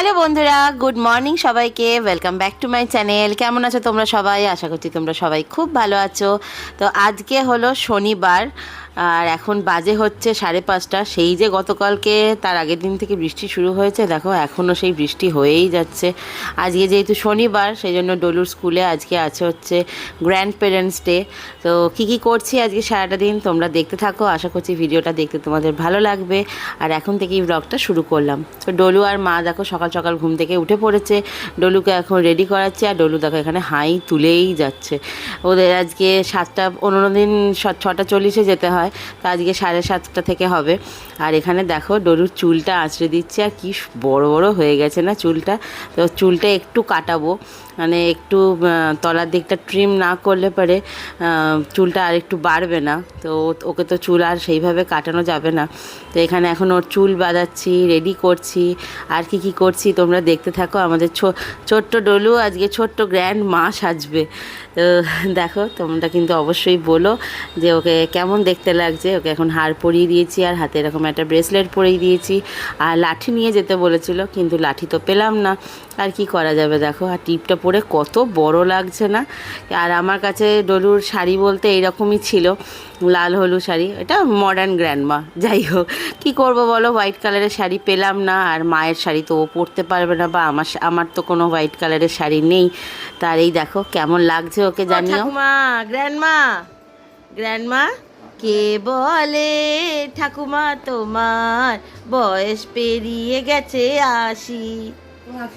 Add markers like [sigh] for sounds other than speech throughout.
Hello বন্ধুরা, good morning সবাইকে, welcome back to my channel. কেমন আছো তোমরা সবাই? আশা করছি তোমরা সবাই খুব ভালো আছো। তো আজকে হলো শনিবার আর এখন বাজে হচ্ছে সাড়ে পাঁচটা। সেই যে গতকালকে তার আগের দিন থেকে বৃষ্টি শুরু হয়েছে, দেখো এখনও সেই বৃষ্টি হয়েই যাচ্ছে। আজকে যেহেতু শনিবার সেই জন্য ডলুর স্কুলে আজকে আছে হচ্ছে গ্র্যান্ড পেরেন্টস ডে তো কী কী করছি আজকে সারাটা দিন তোমরা দেখতে থাকো। আশা করছি ভিডিওটা দেখতে তোমাদের ভালো লাগবে। আর এখন থেকেই ব্লগটা শুরু করলাম। তো ডলু আর মা দেখো সকাল সকাল ঘুম থেকে উঠে পড়েছে। ডলুকে এখন রেডি করাচ্ছে আর ডলু দেখো এখানে হাই তুলেই যাচ্ছে। ওদের আজকে সাতটা অন্য দিন ছটা চল্লিশে যেতে হয়। তো আজকে সাড়ে সাতটা থেকে হবে। আর এখানে দেখো, ডরুর চুলটা আঁচড়ে দিচ্ছে। আর কি বড় বড় হয়ে গেছে না চুলটা? তো চুলটা একটু কাটাবো। মানে একটু তলার দিকটা ট্রিম না করলে পরে চুলটা আর একটু বাড়বে না। তো ওকে তো চুল আর সেইভাবে কাটানো যাবে না। তো এখানে এখন ওর চুল বাঁধাচ্ছি রেডি করছি। আর কি কি করছি তোমরা দেখতে থাকো। আমাদের ছোট্ট ডলু, আজকে ছোট্ট গ্র্যান্ড মা সাজবে। তো দেখো, তোমরা কিন্তু অবশ্যই বলো যে ওকে কেমন দেখতে লাগছে। ওকে এখন হার পরিয়ে দিয়েছি আর হাতে এরকম একটা ব্রেসলেট পরিয়ে দিয়েছি। আর লাঠি নিয়ে যেতে বলেছিল, কিন্তু লাঠি তো পেলাম না। আর কি করা যাবে দেখো, আর টিপটা পরে কত বড় লাগছে না। আর আমার কাছে ডলুর শাড়ি বলতে এইরকমই ছিল লাল হলুদ শাড়ি। এটা মডার্ন গ্র্যান্ডমা যাই হোক কী করব বলো? হোয়াইট কালারের শাড়ি পেলাম না আর মায়ের শাড়ি তো ও পরতে পারবে না বা আমার আমার তো কোনো হোয়াইট কালারের শাড়ি নেই। তার এই দেখো কেমন লাগছে ওকে জানিও। ঠাকুমা গ্র্যান্ডমা গ্র্যান্ডমা কে বলে? ঠাকুমা তোমার বয়স পেরিয়ে গেছে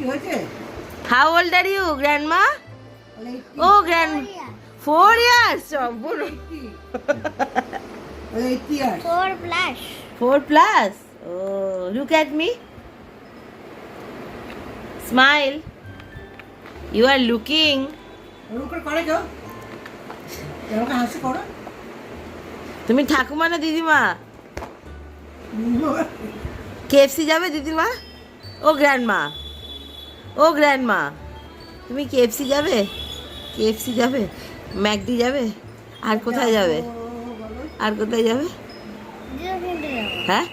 হয়েছে? How old are you grandma O grand four years বলো বলে eighty years Four plus. Four plus. Oh, look at me. Smile. You are looking. ওরকম করে করে কেউ এরকম হাসি করো। তুমি ঠাকুমা না দিদিমা? কেএফসি যাবে দিদিমা? ও গ্র্যান্ডমা ও গ্র্যান্ড মা তুমি কেএফসি যাবে? কেএফসি যাবে? ম্যাকডি যাবে? আর কোথায় যাবে। আর কোথায় যাবে? হ্যাঁ?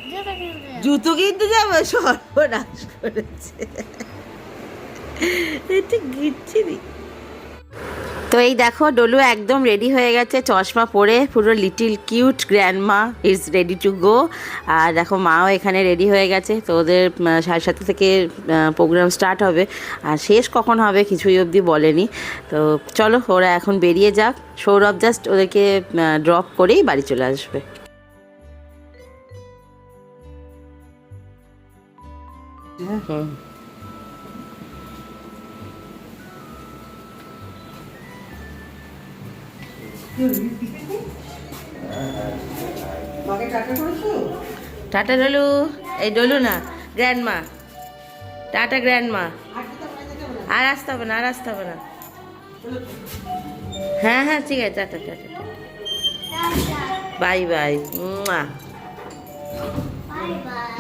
জুতো কিনতে যাবে? সর্বনাশ করেছে। এটা গিচ্ছিরি। তো এই দেখো, ডলু একদম রেডি হয়ে গেছে, চশমা পরে, পুরো little cute grandma is ready to go আর দেখো, মাও এখানে রেডি হয়ে গেছে, তো ওদের সাড়ে সাতটা থেকে প্রোগ্রাম স্টার্ট হবে। আর শেষ কখন হবে কিছুই অবধি বলেনি। তো চলো, ওরা এখন বেরিয়ে যাক। সৌরভ জাস্ট ওদেরকে ড্রপ করেই বাড়ি চলে আসবে। হুম টাটা ডলু। এই ডলু না গ্র্যান্ডমা টাটা গ্র্যান্ডমা আর আসতে হবে না, আর আসতে হবে না। হ্যাঁ হ্যাঁ ঠিক আছে, tata tata bye bye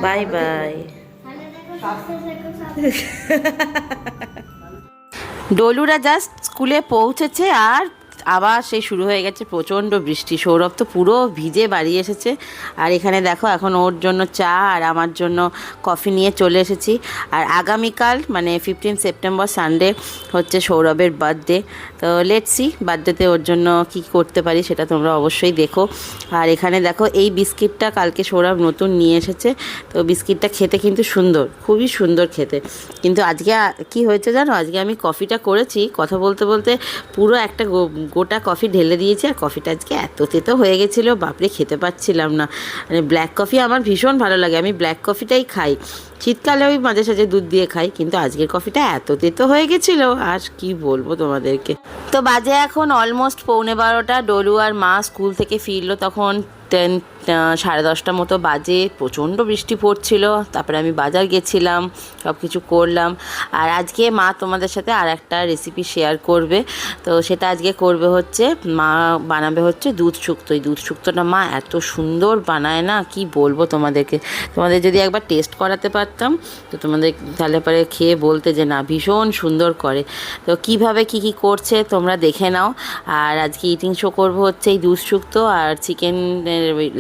bye bye. [laughs] Dolura just স্কুলে পৌঁছেছে আর আবার সেই শুরু হয়ে গেছে প্রচণ্ড বৃষ্টি। সৌরভ তো পুরো ভিজে বাড়ি এসেছে। আর এখানে দেখো, এখন ওর জন্য চা আর আমার জন্য কফি নিয়ে চলে এসেছি। আর আগামীকাল মানে ফিফটিন সেপ্টেম্বর সানডে হচ্ছে সৌরভের বার্থডে তো লেটসি বার্থডেতে ওর জন্য কি করতে পারি সেটা তোমরা অবশ্যই দেখো। আর এখানে দেখো, এই বিস্কিটটা কালকে সৌরভ নতুন নিয়ে এসেছে। তো বিস্কিটটা খেতে কিন্তু সুন্দর, খুবই সুন্দর খেতে। কিন্তু আজকে কি হয়েছে জানো? আজকে আমি কফিটা করেছি, কথা বলতে বলতে পুরো একটা গোটা কফি ঢেলে দিয়েছি আর কফিটা আজকে এত তেতো হয়ে গেছিল, বাপরে খেতে পাচ্ছিলাম না। মানে ব্ল্যাক কফি আমার ভীষণ ভালো লাগে, আমি ব্ল্যাক কফিটাই খাই। শীতকালে ওই মাঝে সাঝে দুধ দিয়ে খাই, কিন্তু আজকের কফিটা এত তেতো হয়ে গেছিল, আর কি বলব তোমাদেরকে। তো বাজে এখন অলমোস্ট পৌনে বারোটা, ডলু আর মা স্কুল থেকে ফিরলো তখন টেন সাড়ে দশটা মতো বাজে, প্রচণ্ড বৃষ্টি পড়ছিল। তারপরে আমি বাজার গেছিলাম সব কিছু করলাম। আর আজকে মা তোমাদের সাথে আর একটা রেসিপি শেয়ার করবে। তো সেটা আজকে করবে হচ্ছে, মা বানাবে হচ্ছে দুধ শুক্তো। এই দুধ শুক্তোটা মা এত সুন্দর বানায় না, কি বলব তোমাদেরকে? তোমাদের যদি একবার টেস্ট করাতে পারতাম, তো তোমাদের তাহলে পরে খেয়ে বলতে যে না, ভীষণ সুন্দর করে। তো কীভাবে কি কি করছে তোমরা দেখে নাও। আর আজকে ইটিং শো করব হচ্ছে এই দুধ শুক্তো আর চিকেন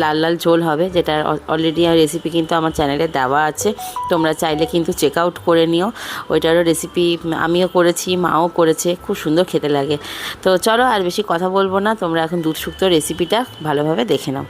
লাল লাল ঝোল হবে, যেটা অলরেডি রেসিপি কিন্তু আমার চ্যানেলে দেওয়া আছে। তোমরা চাইলে কিন্তু চেক আউট করে নিও। ওইটারও রেসিপি আমিও করেছি, মাও করেছে, খুব সুন্দর খেতে লাগে। তো চলো আর বেশি কথা বলব না, তোমরা এখন দুধ শুক্তো রেসিপিটা ভালোভাবে দেখে নাও।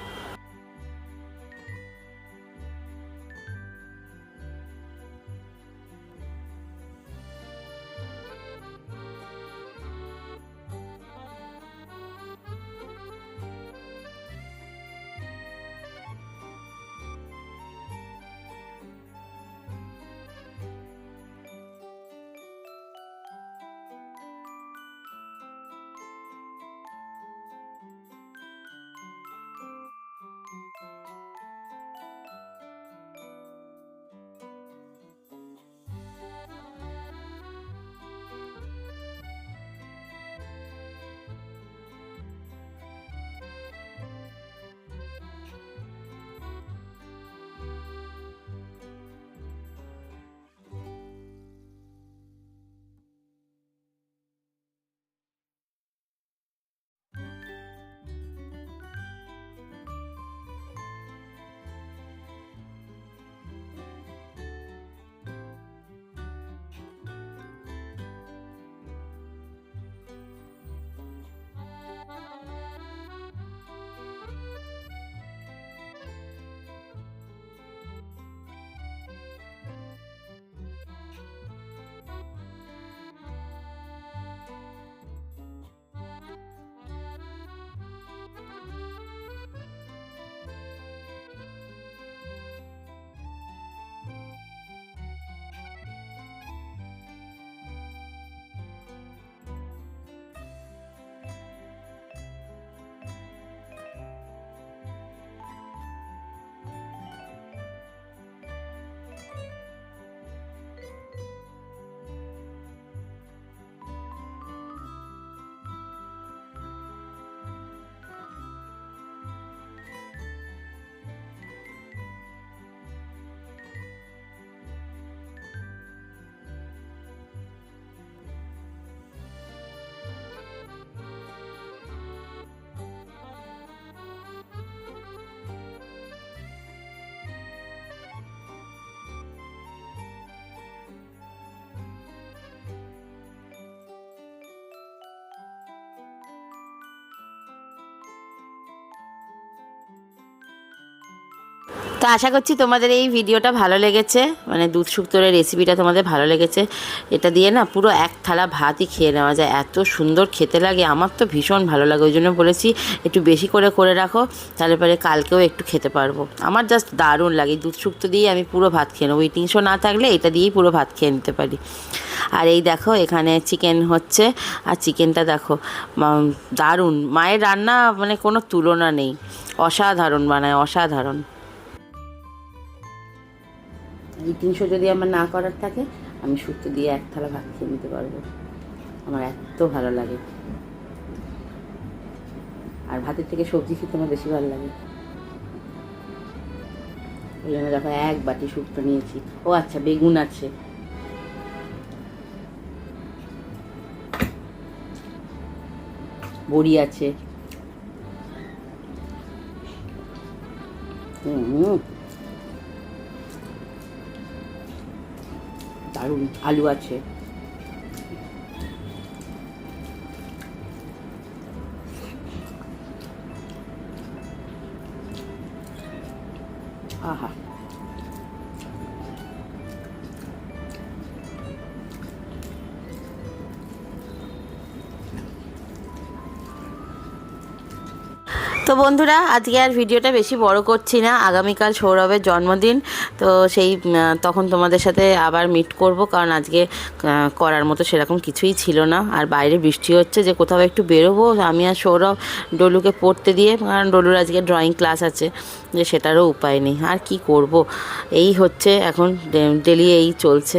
তো আশা করছি তোমাদের এই ভিডিওটা ভালো লেগেছে মানে দুধ শুক্তোরের রেসিপিটা তোমাদের ভালো লেগেছে। এটা দিয়ে না পুরো এক থালা ভাতই খেয়ে নেওয়া যায়, এত সুন্দর খেতে লাগে, আমার তো ভীষণ ভালো লাগে, ওই জন্য বলেছি একটু বেশি করে করে রাখো, তাহলে পরে কালকেও একটু খেতে পারব। আমার জাস্ট দারুণ লাগে, দুধ শুক্তো দিয়ে আমি পুরো ভাত খেয়ে নেব উইটিংসও না থাকলে এটা দিয়েই পুরো ভাত খেয়ে নিতে পারি। আর এই দেখো, এখানে চিকেন হচ্ছে, আর চিকেনটা দেখো দারুণ, মায়ের রান্না মানে কোনো তুলনা নেই, অসাধারণ বানায়, অসাধারণ। তিনশো যদি আমার না করার থাকে, আমি শুক্তো দিয়ে এক থালা ভাত খেয়ে নিতে পারব। আমার এত ভালো লাগে। আর ভাতের থেকে সবজি খেতে আমার বেশি ভালো লাগে। ওই জন্য দেখো এক বাটি শুক্তো নিয়েছি। ও আচ্ছা বেগুন আছে। বড়ি আছে। হুম। দারুণ আলু আছে। তো বন্ধুরা, আজকে আর ভিডিওটা বেশি বড় করছি না। আগামীকাল সৌরভের জন্মদিন, তো সেই তখন তোমাদের সাথে আবার মিট করব, কারণ আজকে করার মতো সেরকম কিছুই ছিল না। আর বাইরে বৃষ্টি হচ্ছে, যে কোথাও একটু বেরোবো, আমি আর সৌরভ ডলুকে পড়তে দিয়ে, কারণ ডলুর আজকে ড্রয়িং ক্লাস আছে, যে সেটারও উপায় নেই। আর কি করব? এই হচ্ছে এখন ডেলি এই চলছে।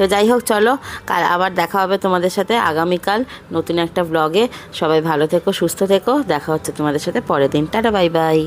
তো যাই হোক, চলো, কাল আবার দেখা হবে তোমাদের সাথে আগামীকাল নতুন একটা ব্লগে সবাই ভালো থেকো, সুস্থ থেকো, দেখা হচ্ছে তোমাদের সাথে পরের দিন। Tata, bye bye.